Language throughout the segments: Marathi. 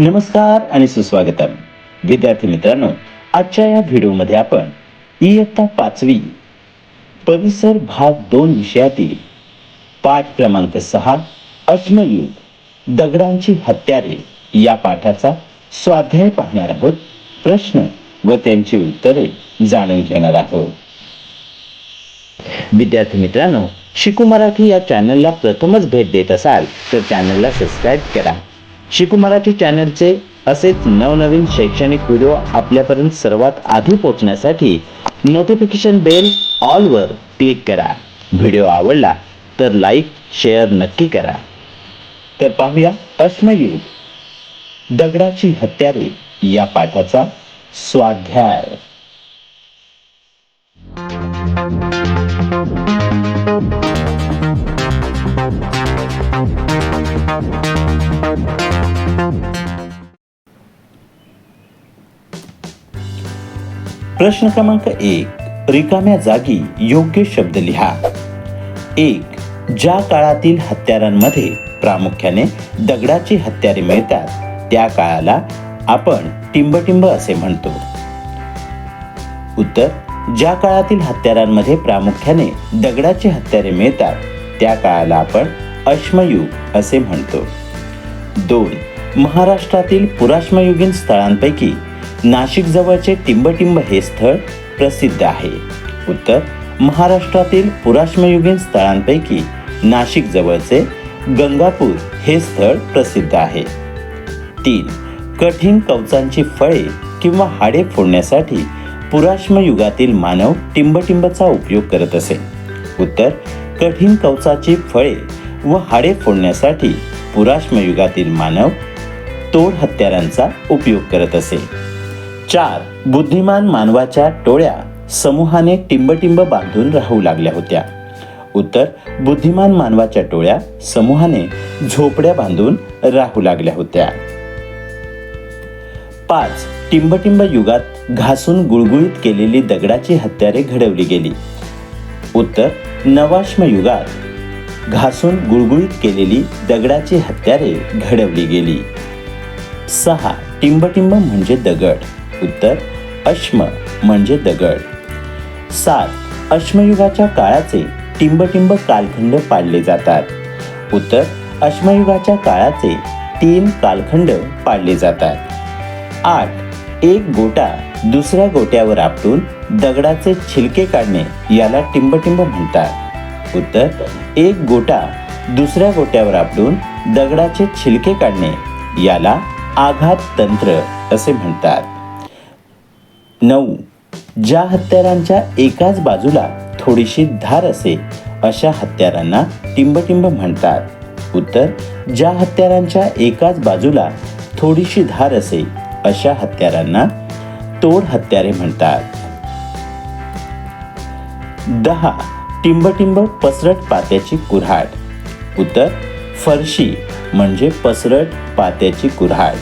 नमस्कार आणि सुस्वागतम. विद्यार्थी मित्रांनो आजच्या या व्हिडिओमध्ये आपण इयत्ता पाचवी परिसर भाग दोन विषयातील पाठ क्रमांक सहा अश्मयुग दगडांची हत्यारे या पाठाचा स्वाध्याय पाहणार आहोत. प्रश्न व त्यांची उत्तरे जाणून घेणार आहोत. विद्यार्थी मित्रांनो शिकू मराठी या चॅनलला प्रथमच भेट देत असाल तर चॅनलला सबस्क्राईब करा. शिकू मराठी चॅनलचे असेच नवनवीन शैक्षणिक व्हिडिओ आपल्यापर्यंत सर्वात आधी पोहोचण्यासाठी नोटिफिकेशन बेल ऑलवर क्लिक करा. व्हिडिओ आवडला तर लाईक शेअर नक्की करा. तर पाहूया अश्मयुग दगडाची हत्यारे या पाठाचा स्वाध्याय. प्रश्न क्रमांक एक रिकाम्या जागी योग्य शब्द लिहा. एक ज्या काळातील हत्यारांमध्ये प्रामुख्याने दगडाची हत्यारे मिळतात त्या काळाला आपण टिंबटिंब असे म्हणतो. उत्तर ज्या काळातील हत्यारांमध्ये प्रामुख्याने दगडाची हत्यारे मिळतात त्या काळाला आपण अश्मयुग असे म्हणतो. दोन महाराष्ट्रातील पुराश्मयुगीन स्थळांपैकी नाशिक जवळचे टिंबटिंब हे स्थळ प्रसिद्ध आहे. उत्तर महाराष्ट्रातील पुराश्मयुगीन स्थळांपैकी नाशिक जवळचे गंगापूर हे स्थळ प्रसिद्ध आहे. तीन कठीण कवचांची फळे किंवा हाडे फोडण्यासाठी पुराश्मयुगातील मानव टिंबटिंबचा उपयोग करत असे. उत्तर कठीण कवचाची फळे व हाडे फोडण्यासाठी पुराश्मयुगातील मानव तोड हत्यारांचा उपयोग करत असे. चार बुद्धिमान मानवाच्या टोळ्या समूहाने टिंबटिंब बांधून राहू लागल्या होत्या. उत्तर बुद्धिमान मानवाच्या टोळ्या समूहाने झोपड्या बांधून राहू लागल्या होत्या. पाच टिंबटिंब युगात घासून गुळगुळीत केलेली दगडाची हत्यारे घडवली गेली. उत्तर नवाश्म युगात घासून गुळगुळीत केलेली दगडाची हत्यारे घडवली गेली. सहा टिंबटिंब म्हणजे दगड. उत्तर अश्म म्हणजे दगड. सात अश्मयुगाच्या काळाचे टिंबटिंब कालखंड पाडले जातात. उत्तर अश्मयुगाच्या काळाचे तीन कालखंड पाडले जातात. आठ एक गोटा दुसऱ्या गोट्यावर आपटून दगडाचे छिलके काढणे याला टिंबटिंब म्हणतात. उत्तर एक गोटा दुसऱ्या गोट्यावर आपटून दगडाचे छिलके काढणे याला आघात तंत्र असे म्हणतात. नऊ. ज्या हत्यारांच्या एकाच बाजूला थोडीशी धार असे अशा हत्यारांना टिंबटिंब म्हणतात. उत्तर ज्या हत्यारांच्या एकाच बाजूला थोडीशी धार असे अशा हत्यारांना तोड हत्यारे म्हणतात. दहा. टिंबटिंब पसरट पात्याची कुऱ्हाड. उत्तर फरशी म्हणजे पसरट पात्याची कुऱ्हाड.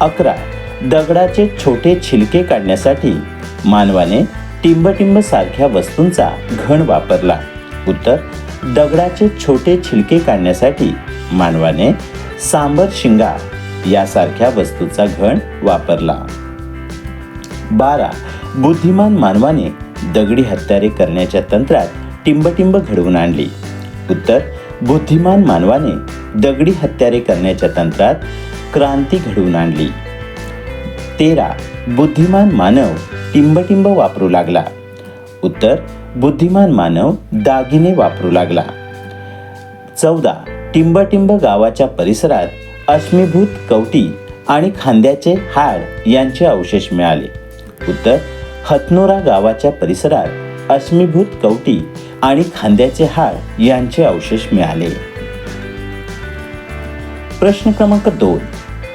अकरा. दगडाचे छोटे छिलके काढण्यासाठी मानवाने टिंबटिंब सारख्या वस्तूंचा घण वापरला. उत्तर दगडाचे छोटे छिलके काढण्यासाठी मानवाने सांबर शिंगा यासारख्या वस्तूचा घण वापरला. बारा बुद्धिमान मानवाने दगडी हत्यारे करण्याच्या तंत्रात टिंबटिंब घडवून आणली. उत्तर बुद्धिमान मानवाने दगडी हत्यारे करण्याच्या तंत्रात क्रांती घडवून आणली. तेरा बुद्धिमान मानव टिंबटिंब वापरू लागला. उत्तर बुद्धिमान मानव दागिने वापरू लागला. चौदा टिंबटिंब गावाच्या परिसरात अश्मीभूत कवटी आणि खांद्याचे हाड यांचे अवशेष मिळाले. उत्तर हतनोरा गावाच्या परिसरात अश्मीभूत कवटी आणि खांद्याचे हाड यांचे अवशेष मिळाले. प्रश्न क्रमांक दोन.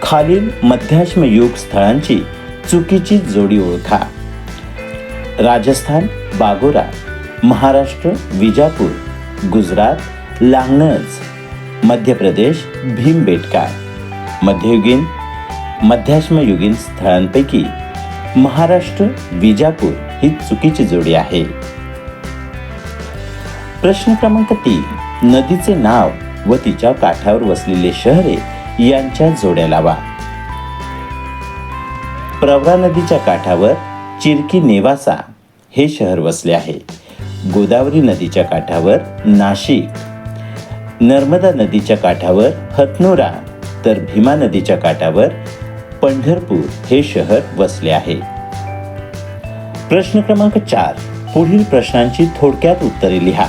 खालील मध्याश्म युग स्थळांची चुकीची जोडी ओळखा. राजस्थान बागोरा महाराष्ट्र विजापूर गुजरात लांगणज मध्य प्रदेश भीमबेटका मध्ययुगीन मध्याश्मयुगीन स्थळांपैकी महाराष्ट्र विजापूर ही चुकीची जोडी आहे. प्रश्न क्रमांक तीन. नदीचे नाव व तिच्या काठावर वसलेले शहरे यांच्या जोड्या लावा. प्रवरा नदीच्या काठावर चिरकी नेवासा हे शहर वसले आहे. गोदावरी नदीच्या काठावर नाशिक नर्मदा नदीच्या काठावर हतनोरा तर भीमा नदीच्या काठावर पंढरपूर हे शहर वसले आहे. प्रश्न क्रमांक चार पुढील प्रश्नांची थोडक्यात उत्तरे लिहा.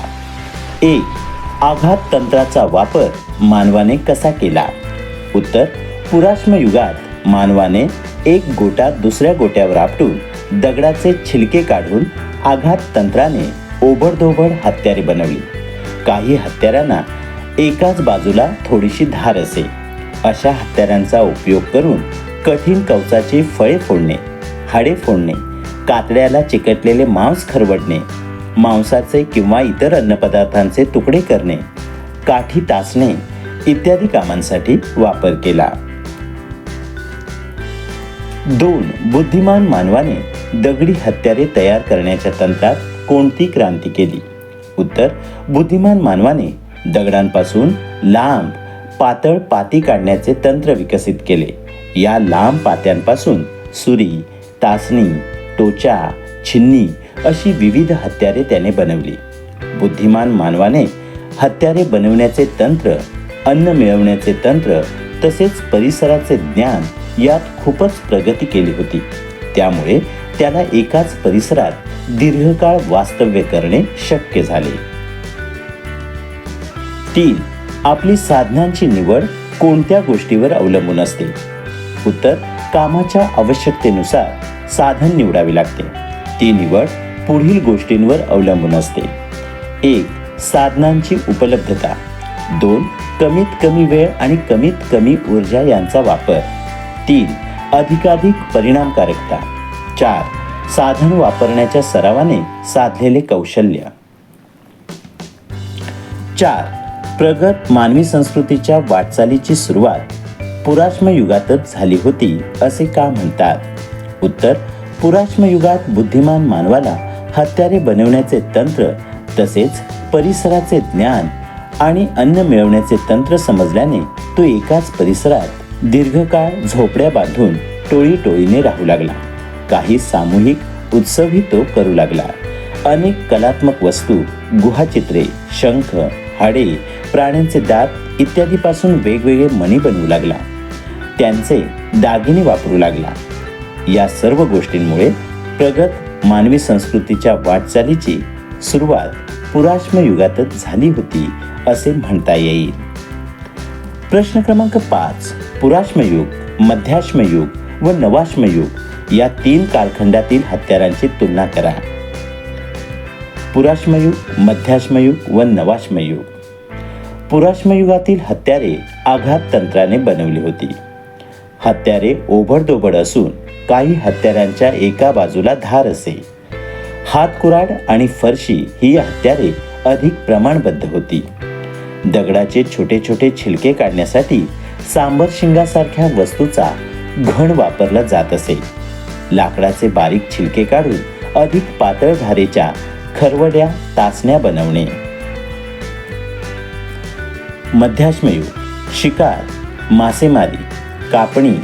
एक आघात तंत्राचा वापर मानवाने कसा केला? उत्तर पुराश्मयुगात मानवाने एक गोटा दुसऱ्या गोट्यावर आपटून दगडाचे छिलके काढून आघात तंत्राने ओबडधोबड हत्यारे बनवली. काही हत्यारांना एकाच बाजूला थोडीशी धार असे. अशा हत्यारांचा उपयोग करून कठीण कवचाची फळे फोडणे हाडे फोडणे कातड्याला चिकटलेले मांस खरवडणे मांसाचे किंवा इतर अन्नपदार्थांचे तुकडे करणे काठी तासणे इत्यादी कामांसाठी वापर केला. दोन बुद्धिमान मानवाने दगडी हत्यारे तयार करण्याच्या तंत्रात कोणती क्रांती केली? उत्तर बुद्धिमान मानवाने दगडांपासून लांब पातळ पाती काढण्याचे तंत्र विकसित केले. या लांब पात्यांपासून सुरी तासणी टोचा छिन्नी अशी विविध हत्यारे त्याने बनवली. बुद्धिमान मानवाने हत्यारे बनवण्याचे तंत्र अन्न मिळवण्याचे तंत्र तसेच परिसराचे ज्ञान यात खूपच प्रगती केली होती. त्यामुळे त्याला एकाच परिसरात दीर्घकाळ वास्तव्य करणे शक्य झाले. तीन आपली साधनांची निवड कोणत्या गोष्टीवर अवलंबून असते? उत्तर कामाच्या आवश्यकतेनुसार साधन निवडावे लागते. ती निवड पुढील गोष्टींवर अवलंबून असते. एक साधनांची उपलब्धता. दोन कमीत कमी वेळ आणि कमीत कमी ऊर्जा यांचा वापर. तीन अधिकाधिक परिणामकारकता. चार साधन वापरण्याच्या सरावाने साधलेले कौशल्य. चार प्रगत मानवी संस्कृतीच्या वाटचालीची सुरुवात. पुराश्म युगातच झाली होती असे का म्हणतात? उत्तर पुराश्म युगात बुद्धिमान मानवाला हत्यारे बनवण्याचे तंत्र तसेच परिसराचे ज्ञान आणि अन्न मिळवण्याचे तंत्र समजल्याने तो एकाच परिसरात दीर्घकाळ झोपड्या बांधून टोळी टोळीने राहू लागला. काही सामूहिक उत्सवही तो करू लागला. अनेक कलात्मक वस्तू गुहाचित्रे शंख हाडे प्राण्यांचे दात इत्यादीपासून वेगवेगळे मणी बनवू लागला. त्यांचे दागिने वापरू लागला. या सर्व गोष्टींमुळे प्रगत मानवी संस्कृतीच्या वाटचालीची सुरुवात पुराश्म युगातच झाली होती असे म्हणता येईल. प्रश्न क्रमांक पाच पुराश्मयुग मध्याश्मयुग व नवाश्मयुग या तीन कालखंडातील हत्यारांची तुलना करा. पुराश्मयुग मध्याश्मयुग व नवाश्मयुग पुराश्मयुगातील हत्यारे आघात तंत्राने बनवली होती. हत्यारे ओबडदोबड असून काही हत्यारांच्या एका बाजूला धार असे. हातकुराड आणि फरशी ही हत्यारे अधिक प्रमाणबद्ध होती. दगडाचे छोटे छोटे छिलके काढण्यासाठी सांबर शिंगासारख्या वस्तूचा घण वापरला जात असे. लाकडाचे बारीक छिलके काढून अधिक पातळ धारेच्या खरवड्या तासण्या बनवणे. मध्याश्मयू शिकार मासेमारी कापणी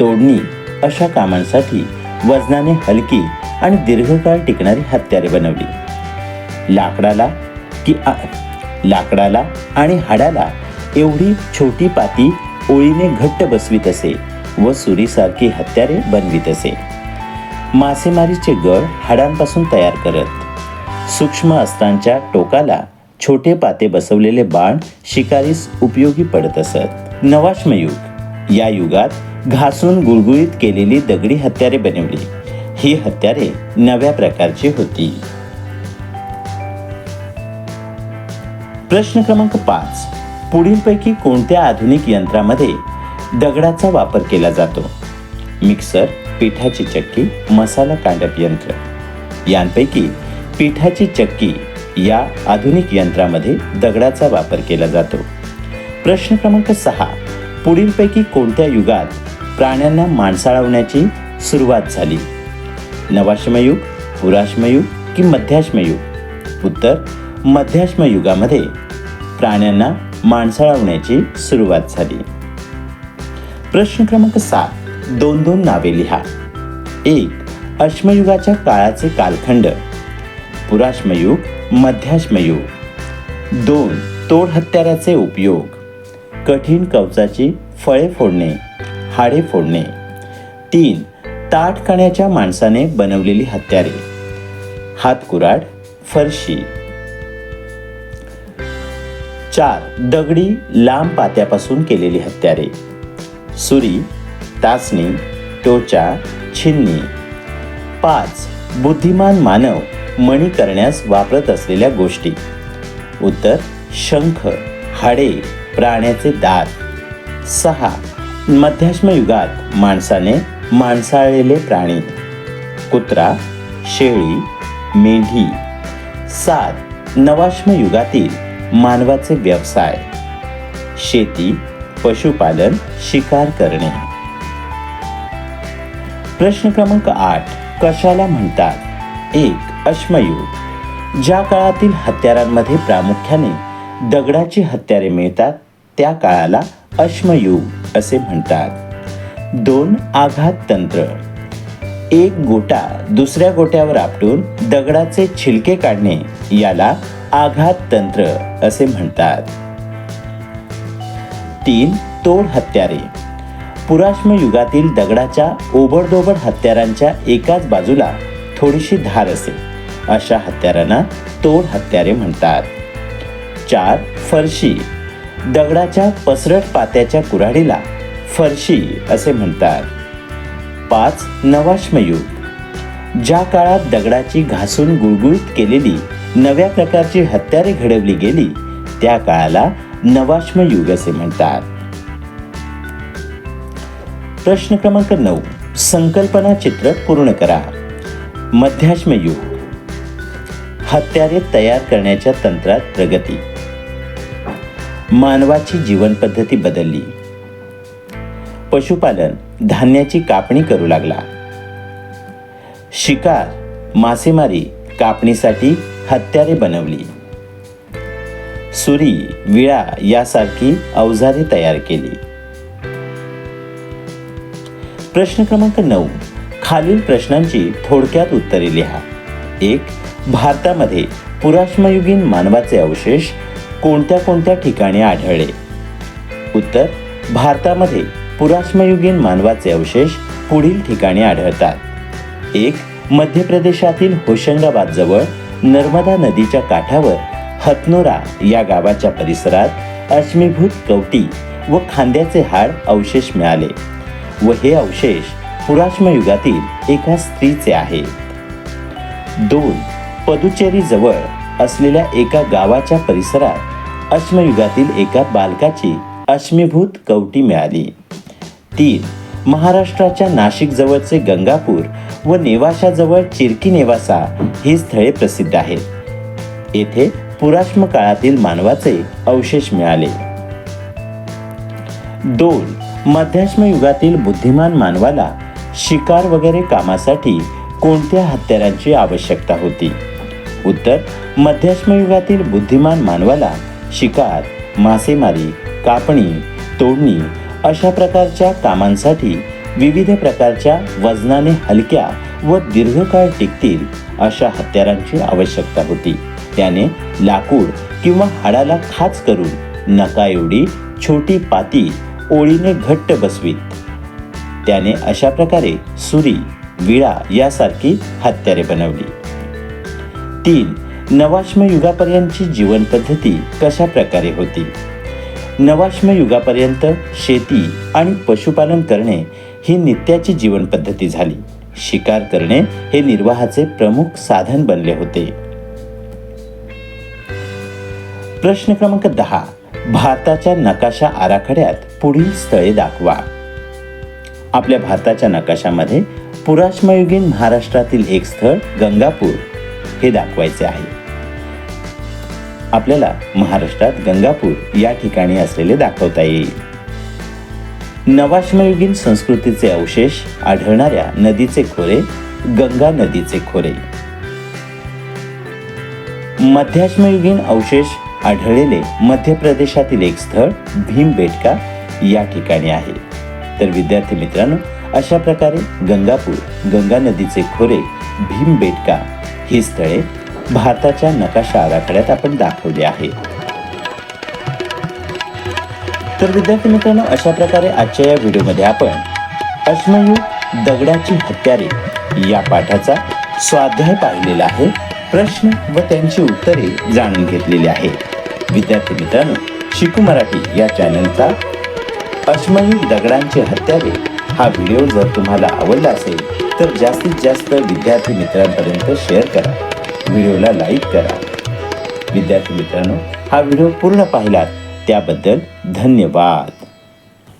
तोडणी अशा कामांसाठी वजनाने हलकी आणि दीर्घकाळ टिकणारी हत्यारे बनवली. लाकडाला की आ- लाकडाला आणि हाडाला एवढी छोटी पाती ओळीने घट्ट बसवीत असे व सुरीसारखी हत्यारे बनवीत असे. मासेमारीचे गळ हाडांपासून तयार करत सूक्ष्म अस्त्रांच्या टोकाला छोटे पाते बसवलेले बाण शिकारीस उपयोगी पडत असत. नवाश्मयुग या युगात घासून गुळगुळीत केलेली दगडी हत्यारे बनवली. ही हत्यारे नव्या प्रकारची होती. प्रश्न क्रमांक पाच. पुढीलपैकी कोणत्या आधुनिक यंत्रामध्ये दगडाचा वापर केला जातो? मिक्सर पिठाची चक्की मसाला कांडप यंत्र. यांपैकी पिठाची चक्की या आधुनिक यंत्रामध्ये दगडाचा वापर केला जातो. प्रश्न क्रमांक सहा. पुढीलपैकी कोणत्या युगात प्राण्यांना माणसाळवण्याची सुरुवात झाली? नवाश्मयुग पुराश्मयुग की मध्याश्मयुग उत्तर मध्याश्मयुगामध्ये प्राण्यांना माणसाळवण्याची सुरुवात झाली. प्रश्न क्रमांक सात दोन दोन नावे लिहा. एक अश्मयुगाच्या काळाचे कालखंड. पुराश्मयुग मध्याश्मयुग दोन तोड हत्याराचे उपयोग. कठीण कवचाची फळे फोडणे हाडे फोडणे. तीन ताटकण्याच्या माणसाने बनवलेली हत्यारे. हातकुराड फरशी. चार दगडी लांब पात्यापासून केलेली हत्यारे. सुरी तासणी टोचा छिन्नी. पाच बुद्धिमान मानव मणी करण्यास वापरत असलेल्या गोष्टी. उत्तर शंख हाडे प्राण्याचे दात. सहा मध्याश्म युगात माणसाने माणसाळलेले प्राणी कुत्रा शेळी मेंढी सात नवाश्म युगातील मानवाचे व्यवसाय शेती पशुपालन शिकार करणे. प्रश्न क्रमांक आठ कशाला म्हणतात? एक अश्मयुग ज्या काळातील हत्यारांमध्ये प्रामुख्याने दगडाची हत्यारे मिळतात त्या काळाला अश्मयुग असे म्हणतात. दोन आघात तंत्र. एक गोटा दुसऱ्या गोट्यावर आपटून दगडाचे छिलके काढणे याला आघात तंत्र असे म्हणतात. तीन तोड हत्यारे. पुराश्म युगातील दगडाच्या ओबडधोबड हत्यारांच्या एकाच बाजूला थोडीशी धार असे. अशा हत्यारांना तोड हत्यारे म्हणतात. चार फरशी. दगडाच्या पसरट पात्याच्या कुऱ्हाडीला फरशी असे म्हणतात. पाच नवाश्मयुग. ज्या काळात दगडाची घासून गुळगुळीत केलेली नव्या प्रकारची हत्यारे घडवली गेली त्या काळाला नवाश्मयुग असे म्हणतात. प्रश्न क्रमांक नऊ. संकल्पना चित्र पूर्ण करा. मध्याश्मयुग. हत्यारे तयार करण्याच्या तंत्रात प्रगती. मानवाची जीवन पद्धती बदलली. पशुपालन धान्याची कापणी करू लागला. शिकार मासेमारी कापणीसाठी हत्यारे बनवली. सुरी विळा यासारखी अवजारे तयार केली. प्रश्न क्रमांक नऊ. खालील प्रश्नांची थोडक्यात उत्तरे लिहा. एक भारतामध्ये पुराश्मयुगीन मानवाचे अवशेष कोणत्या कोणत्या ठिकाणी आढळले? उत्तर भारतामध्ये पुराश्मयुगीन मानवाचे अवशेष पुढील ठिकाणी आढळतात. एक मध्य प्रदेशातील होशंगाबाद जवळ नर्मदा नदीच्या काठावर हतनोरा या गावाच्या परिसरात अश्मीभूत कवटी व खांद्याचे हाड अवशेष मिळाले व हे अवशेष पुराश्मयुगातील एका स्त्रीचे आहे. दोन पदुचेरी जवळ असलेल्या एका गावाच्या परिसरात अश्मयुगातील एका बालकाची अश्मीभूत कवटी मिळाली. तीन महाराष्ट्राच्या नाशिक जवळचे गंगापूर व नेवाशाजवळ चिरकी नेवासा ही स्थळे प्रसिद्ध आहेत. येथे पुराश्म काळातील मानवाचे अवशेष मिळाले. दोन मध्याश्म युगातील बुद्धिमान मानवाला शिकार वगैरे कामासाठी कोणत्या हत्यारांची आवश्यकता होती? उत्तर मध्याश्म युगातील बुद्धिमान मानवाला शिकार मासेमारी कापणी तोडणी अशा प्रकारच्या कामांसाठी विविध प्रकारच्या वजनाने हलक्या व दीर्घकाळ टिकतील अशा हत्यारांची आवश्यकता होती. त्याने लाकूड किंवा हाडाला खाच करून नका एवढी छोटी पाती ओळीने घट्ट बसवीत. त्याने अशा प्रकारे सुरी विळा यासारखी हत्यारे बनवली. तीन नवाश्म युगापर्यंतची जीवनपद्धती कशा प्रकारे होती? नवाश्म युगापर्यंत शेती आणि पशुपालन करणे ही नित्याची जीवनपद्धती झाली. शिकार करणे हे निर्वाहाचे प्रमुख साधन बनले होते. प्रश्न क्रमांक दहा. भारताच्या नकाशा आराखड्यात पुढील स्थळे दाखवा. आपल्या भारताच्या नकाशामध्ये पुराश्मयुगीन महाराष्ट्रातील एक स्थळ गंगापूर हे दाखवायचे आहे. आपल्याला महाराष्ट्रात गंगापूर या ठिकाणी असलेले दाखवता येईल. नवाश्मयुगीन संस्कृतीचे अवशेष आढळणाऱ्या नदीचे खोरे गंगा नदीचे खोरे. मध्याश्मयुगीन अवशेष आढळलेले मध्य प्रदेशातील एक स्थळ भीमबेटका या ठिकाणी आहे. तर विद्यार्थी मित्रांनो अशा प्रकारे गंगापूर गंगा नदीचे खोरे भीमबेटका ही स्थळे भारताच्या नकाशा आराखड्यात आपण दाखवले आहे. तर विद्यार्थी मित्रांनो अशा प्रकारे आजच्या या व्हिडिओमध्ये आपण अश्मयुग दगडाची हत्यारे या पाठाचा स्वाध्याय पाहिलेला आहे. प्रश्न व त्यांची उत्तरे जाणून घेतलेली आहे. विद्यार्थी मित्रांनो शिकू मराठी या चॅनलचा अश्मयुग दगडांचे हत्यारे हा व्हिडिओ जर तुम्हाला आवडला असेल तर जास्तीत जास्त विद्यार्थी मित्रांपर्यंत शेअर करा. व्हिडिओला लाईक करा. विद्यार्थी मित्रांनो हा व्हिडिओ पूर्ण पाहिलात त्याबद्दल धन्यवाद.